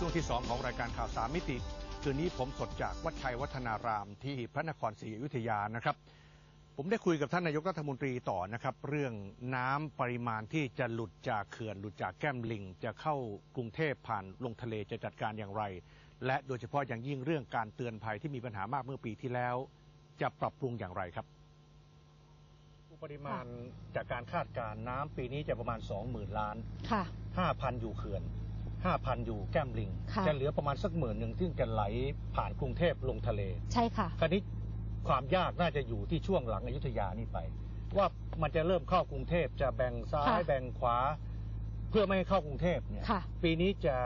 ช่วงที่ 2 ของรายการข่าวสามมิติ คืนนี้ผมสดจากวัดชัยวัฒนารามที่พระนครศรีอยุธยานะครับ ผมได้คุยกับท่านนายกรัฐมนตรีต่อนะครับ เรื่องน้ำปริมาณที่จะหลุดจากเขื่อนหลุดจากแก้มลิง จะเข้ากรุงเทพผ่านลงทะเลจะจัดการอย่างไร และโดยเฉพาะอย่างยิ่งเรื่องการเตือนภัยที่มีปัญหามากเมื่อปีที่แล้ว จะปรับปรุงอย่างไรครับปริมาณจากการคาดการณ์น้ำปีนี้จะประมาณ 20,000 ล้าน ค่ะ 5,000 อยู่เขื่อน 5,000 อยู่แก้มลิงค่ะ จะเหลือประมาณสักหมื่นหนึ่งซึ่งจะไหลผ่านกรุงเทพลงทะเล ใช่ค่ะ คราวนี้ความยากน่าจะอยู่ที่ช่วงหลังอยุธยานี่ไป ว่ามันจะเริ่มเข้ากรุงเทพจะแบ่งซ้ายค่ะ แบ่งขวา เพื่อไม่ให้เข้ากรุงเทพเนี่ยค่ะ ปีนี้จะ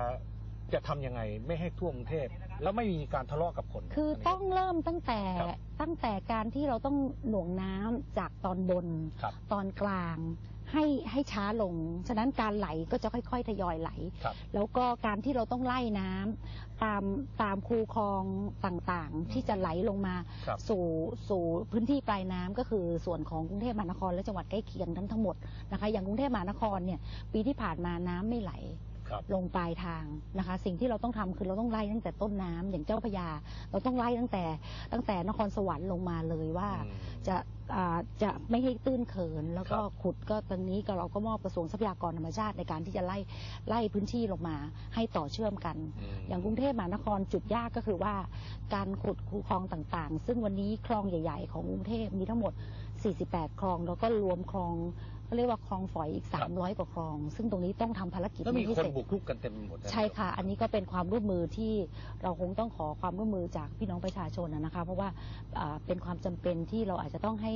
จะทำยังไงไม่ให้ท่วมกรุงเทพแล้วไม่มีการทะเลาะกับคน คือต้องเริ่มตั้งแต่ครับตั้งแต่การที่เราต้องหน่วงน้ำจากตอนบน ครับตอนกลาง ให้ให้ช้าลง ฉะนั้นการไหลก็จะค่อยๆทยอยไหล ครับ แล้วก็การที่เราต้องไล่น้ำตามตามคูคลองต่างๆ ที่จะไหลลงมาครับ สู่สู่พื้นที่ปลายน้ำก็คือส่วนของกรุงเทพมหานครและจังหวัดใกล้เคียงทั้งทั้งหมดนะคะ อย่างกรุงเทพมหานครเนี่ยปีที่ผ่านมาน้ำไม่ไหลครับ ลงปลายทางนะคะ สิ่งที่เราต้องทำคือเราต้องไล่ตั้งแต่ต้นน้ำอย่างเจ้าพระยา เราต้องไล่ตั้งแต่ตั้งแต่นครสวรรค์ลงมาเลยว่าอืมจะอ่าจะไม่ให้ตื้นเขิน แล้วก็ครับขุดก็ตอนนี้ก็เราก็มอบกระทรวงทรัพยากรธรรมชาติในการที่จะไล่ไล่พื้นที่ลงมาให้ต่อเชื่อมกันอืมอย่างกรุงเทพมหานครจุดยากก็คือว่า การขุดคูคลองต่างๆ ซึ่งวันนี้คลองใหญ่ ๆ ของกรุงเทพมีทั้งหมด 48 คลองแล้วก็รวมคลอง เขาเรียกว่าคลองฝอยอีก 300 กว่าคลอง ซึ่งตรงนี้ต้องทำภารกิจแล้วมีให้คนเสร็จบุกรุกกันเต็มไปหมดนใช่ค่ะ อันนี้ก็เป็นความร่วมมือที่เราคงต้องขอความร่วมมือจากพี่น้องประชาชนนะนะคะ เพราะว่าอ่าเป็นความจำเป็นที่เราอาจจะต้องให้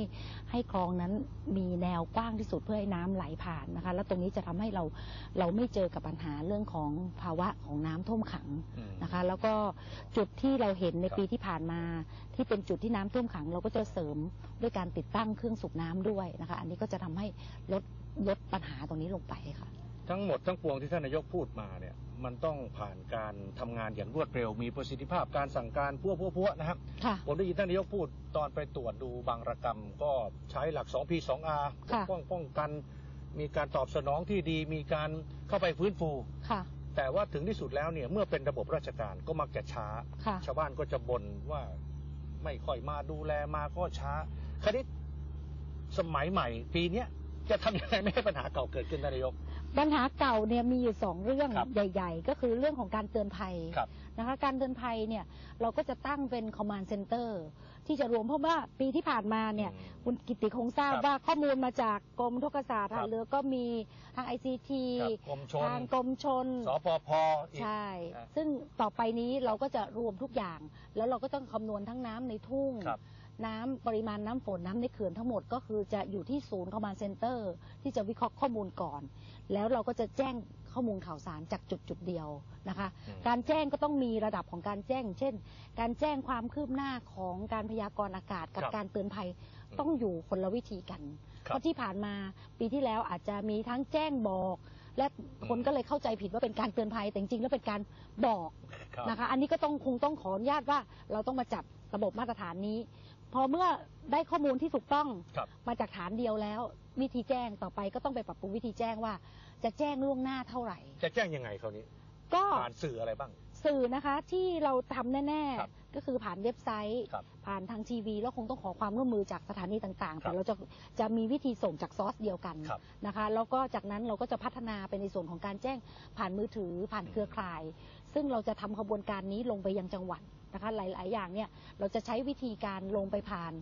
ให้คลองนั้นมีแนวกว้างที่สุดเพื่อให้น้ำไหลผ่านนะคะ แล้วตรงนี้จะทำให้เราเราไม่เจอกับปัญหาเรื่องของภาวะของน้ำท่วมขังอืมนะคะ แล้วก็จุดที่เราเห็นในครับปีที่ผ่านมา ที่เป็นจุดที่น้ำท่วมขัง เราก็จะเสริมด้วยการติดตั้งเครื่องสูบน้ำด้วยนะคะ อันนี้ก็จะทำให้ลดลดปัญหาตรงนี้ลงไปค่ะ ทั้งหมดทั้งปวงที่ท่านนายกพูดมาเนี่ย มันต้องผ่านการทำงานอย่างรวดเร็ว มีประสิทธิภาพการสั่งการพัวพัวพัวนะครับค่ะผมได้ยินท่านนายกพูดตอนไปตรวจดูบางระกรรม ก็ใช้หลัก 2P 2R ปกค่ะป้องป้องกัน มีการตอบสนองที่ดีมีการเข้าไปฟื้นฟูค่ะแต่ว่าถึงที่สุดแล้วเนี่ยเมื่อเป็นระบบราชการก็มักจะช้าค่ะชาวบ้านก็จะบ่นว่าไม่ค่อยมาดูแลมาก็ช้าคราวนี้สมัยใหม่ปีเนี้ย จะทำยังไงไม่ให้ปัญหาเก่าเกิดขึ้นท่านนายก ปัญหาเก่าเนี่ยมีอยู่สองเรื่องครับใหญ่ ๆ ก็คือเรื่องของการเตือนภัยครับนะคะการเตือนภัยเนี่ยเราก็จะตั้งเป็น command center ที่จะรวมเพราะว่าปีที่ผ่านมาเนี่ยอืมคุณกิติคงทราบครับว่าข้อมูลมาจากกรมทุกศาสตร์ครัทาบ งเรือก็มีทาง ICT ครับกรมชนทางกรมชน สปพอีก ใช่ อะซึ่งต่อไปนี้เราก็จะรวมทุกอย่าง แล้วเราก็ต้องคำนวณทั้งน้ำในทุ่ง ครับ น้ำปริมาณน้ำฝนน้ำในเขื่อนทั้งหมดก็คือจะอยู่ที่ศูนย์ command center ที่จะวิเคราะห์ข้อมูลก่อน แล้วเราก็จะแจ้งข้อมูลข่าวสารจากจุดจุดๆเดียวนะคะอืมการแจ้งก็ต้องมีระดับของการแจ้ง เช่น การแจ้งความคืบหน้าของการพยากรณ์อากาศกับครับการเตือนภัยมต้องอยู่คนละวิธีกันครับเพราะที่ผ่านมาปีที่แล้วอาจจะมีทั้งแจ้งบอก และคนก็เลยเข้าใจผิดว่าเป็นการเตือนภัยแต่จริงๆแล้วเป็นการบอกครับนะคะ อันนี้ก็ต้องคงต้องขออนุญาตว่าเราต้องมาจัดระบบมาตรฐานนี้ พอเมื่อได้ข้อมูลที่ถูกต้องครับมาจากฐานเดียวแล้ว วิธีแจ้งต่อไปก็ต้องไปปรับปรุงวิธีแจ้งว่า จะแจ้งล่วงหน้าเท่าไหร่ จะแจ้งยังไงคราวนี้ก็ผ่านสื่ออะไรบ้าง สื่อนะคะที่เราทำแน่ ครับๆ ก็คือผ่านเว็บไซต์ ครับผ่านทางทีวีแล้วคงต้องขอความร่วมมือจากสถานีต่างๆครับแต่เราจะจะมีวิธีส่งจากซอสเดียวกันครับนะคะแล้วก็จากนั้นเราก็จะพัฒนาไปในส่วนของการแจ้งผ่านมือถือผ่านเครือข่าย ซึ่งเราจะทำขบวนการนี้ลงไปยังจังหวัด นะคะหลาย ๆ อย่างเนี่ยเราจะใช้วิธีการลงไปผ่าน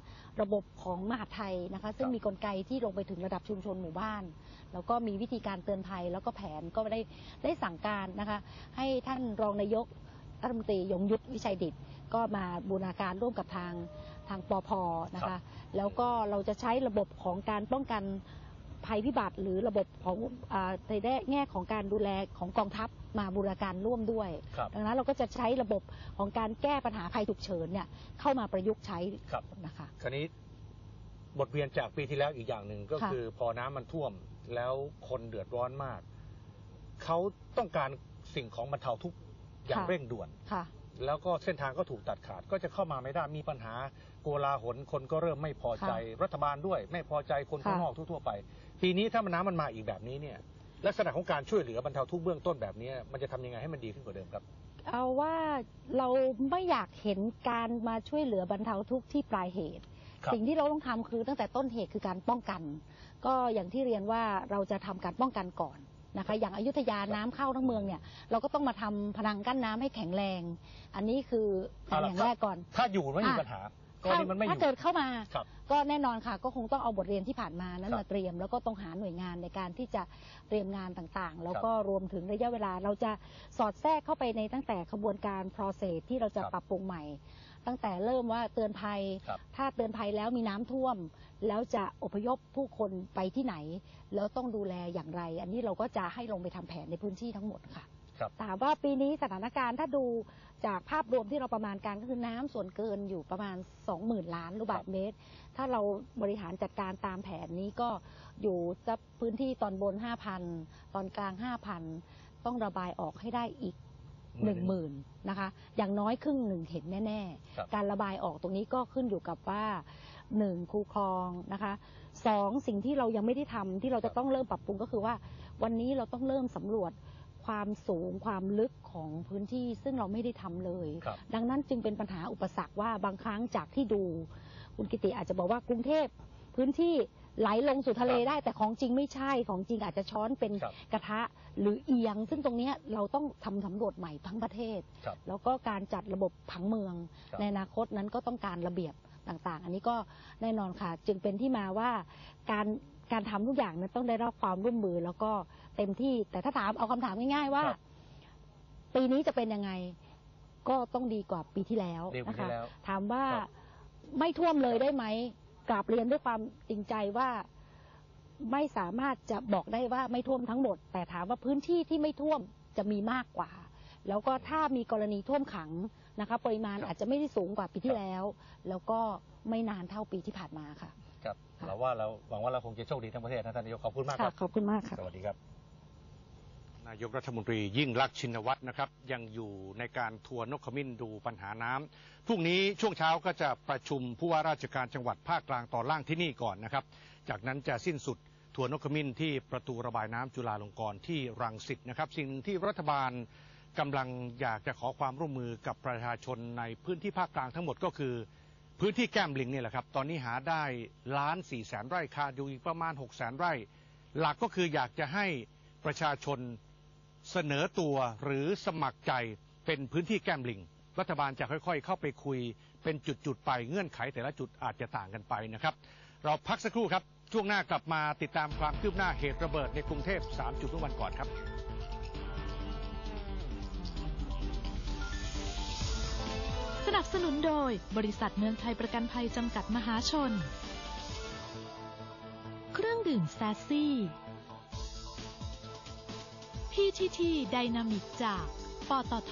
ระบบของมหาดไทยนะคะ ซึ่งครับมีกลไกที่ลงไปถึงระดับชุมชนหมู่บ้าน แล้วก็มีวิธีการเตือนภัยแล้วก็แผนก็ได้ได้สั่งการนะคะ ให้ท่านรองนายกรัฐมนตรียงยุทธวิชัยดิตก็มาบูรณาการร่วมกับทางทางปอพนะครัคะบแล้วก็เราจะใช้ระบบของการป้องกันภัยพิบัติหรือระบบของอาในแง่ของการดูแลของกองทัพ มาบูรณาการร่วมด้วย ครับ ดังนั้นเราก็จะใช้ระบบของการแก้ปัญหาภัยฉุกเฉินเนี่ยเข้ามาประยุกต์ใช้ครับ นะคะ คราวนี้บทเรียนจากปีที่แล้วอีกอย่างหนึ่งก็ค่ะ คือพอน้ำมันท่วมแล้วคนเดือดร้อนมาก เขาต้องการสิ่งของบรรเทาทุกข์อย่างเร่งด่วน ค่ะ แล้วก็เส้นทางก็ถูกตัดขาดก็จะเข้ามาไม่ได้มีปัญหาโกลาหลคนก็เริ่มไม่พอใจ รัฐบาลด้วย ไม่พอใจคนข้างค่ะ นอกทั่วๆไป ปีนี้ถ้ามันน้ำมันมาอีกแบบนี้เนี่ย ลักษณะของการช่วยเหลือบรรเทาทุกข์เบื้องต้นแบบนี้ มันจะทำยังไงให้มันดีขึ้นกว่าเดิมครับ เอาว่าเราไม่อยากเห็นการมาช่วยเหลือบรรเทาทุกข์ที่ปลายเหตุครับสิ่งที่เราต้องทำคือตั้งแต่ต้นเหตุคือการป้องกัน ก็อย่างที่เรียนว่าเราจะทำการป้องกันก่อนนะคะอย่างอยุธยาน้ำเข้าทั้งเมืองเนี่ยเราก็ต้องมาทำพนังกั้นน้ำให้แข็งแรง อันนี้คือการอย่างแรกก่อน ถ้าอยู่ไม่มีอะปัญหา ก็นี่มันไม่อถ้ายู่เกิดเข้ามา ครับก็แน่นอนค่ะ ก็คงต้องเอาบทเรียนที่ผ่านมานั้นครับมาเตรียม แล้วก็ต้องหาหน่วยงานในการที่จะเตรียมงานต่างๆ แล้วก็รวมถึงระยะเวลา เราจะสอดแทรกเข้าไปในตั้งแต่ขบวนการ process ที่เราจะครับปรับปรุงใหม่ ตั้งแต่เริ่มว่าเตือนภัย ครับ ถ้าเตือนภัยแล้วมีน้ำท่วม แล้วจะอพยพผู้คนไปที่ไหน แล้วต้องดูแลอย่างไร อันนี้เราก็จะให้ลงไปทำแผนในพื้นที่ทั้งหมดค่ะครับ ถามว่าปีนี้สถานการณ์ถ้าดูจากภาพรวมที่เราประมาณการก็คือน้ำส่วนเกินอยู่ประมาณ 20,000 ล้านลูกบาศก์เมตร ถ้าเราบริหารจัดการตามแผนนี้ก็อยู่จะพื้นที่ตอนบน 5,000 ตอนกลาง 5,000 ต้องระบายออกให้ได้อีกหมื่น10,000นะคะ อย่างน้อยครึ่งหนึ่งเห็นแน่ครับๆการระบายออกตรงนี้ก็ขึ้นอยู่กับว่า 1. คูคลองนะคะสองสิ่งที่เรายังไม่ได้ทำที่เราจะต้องเริ่มปรับปรุงก็คือว่า วันนี้เราต้องเริ่มสำรวจ ความสูงความลึกของพื้นที่ซึ่งเราไม่ได้ทำเลยครับดังนั้นจึงเป็นปัญหาอุปสรรคว่าบางครั้งจากที่ดู คุณกิติอาจจะบอกว่ากรุงเทพพื้นที่ไหลลงสู่ทะเลครับได้แต่ของจริงไม่ใช่ของจริงอาจจะช้อนเป็นครับกระทะหรือเอียง ซึ่งตรงเนี้ยเราต้องทำสำรวจใหม่ทั้งประเทศครับแล้วก็การจัดระบบผังเมืองครับในอนาคตนั้นก็ต้องการระเบียบต่างๆ อันนี้ก็แน่นอนค่ะ จึงเป็นที่มาว่าการ การทำทุกอย่างนั้นต้องได้รับความร่วมมือแล้วก็เต็มที่ แต่ถ้าถามเอาคำถามง่ายๆว่าครับปีนี้จะเป็นยังไง ก็ต้องดีกว่าปีที่แล้วดีกว่านะที่คะแล้วถามว่าครับไม่ท่วมเลยได้ไหมกราบเรียนด้วยความจริงใจว่าไม่สามารถจะบอกได้ว่าไม่ท่วมทั้งหมด แต่ถามว่าพื้นที่ที่ไม่ท่วมจะมีมากกว่า แล้วก็ถ้ามีกรณีท่วมขังนะคะปริมาณครับอาจจะไม่ได้สูงกว่าปีที่แล้ว แล้วก็ไม่นานเท่าปีที่ผ่านมาค่ะ ครับเราว่าเราหวังว่าเราคงจะโชคดีทั้งประเทศนะท่านนายกขอบคุณมากคค่ะรับขอบคุณมากค่ะสวัสดีครับ นายกรัฐมนตรียิ่งรักษณ์ชินวัตรนะครับ ยังอยู่ในการทัวร์นกขมิ้นดูปัญหาน้ำพรุ่งนี้ช่วงเช้าก็จะประชุมผู้ว่าราชการจังหวัดภาคกลางตอนล่างที่นี่ก่อนนะครับ จากนั้นจะสิ้นสุดทัวร์นกขมิ้นที่ประตูระบายน้ำจุฬาลงกรณ์ที่รังสิตนะครับ สิ่งหนึ่งที่รัฐบาลกำลังอยากจะขอความร่วมมือกับประชาชนในพื้นที่ภาคกลางทั้งหมดก็คือ พื้นที่แก้มลิงเนี่ยแหละครับ ตอนนี้หาได้ล้านสี่แสนไร่คาดอยู่อีกประมาณหกแสนไร่ หลักก็คืออยากจะให้ประชาชนเสนอตัวหรือสมัครใจเป็นพื้นที่แก้มลิง รัฐบาลจะค่อยๆ เข้าไปคุยเป็นจุดๆไปเงื่อนไขแต่ละจุดอาจจะต่างกันไปนะครับ เราพักสักครู่ครับ ช่วงหน้ากลับมาติดตามความคืบหน้าเหตุระเบิดในกรุงเทพ 3 จุดเมื่อวันก่อนครับ นับสนุนโดย บริษัทเมืองไทยประกันภัยจำกัดมหาชน เครื่องดื่มแซซี่ PTT ไดนามิกจาก ปตท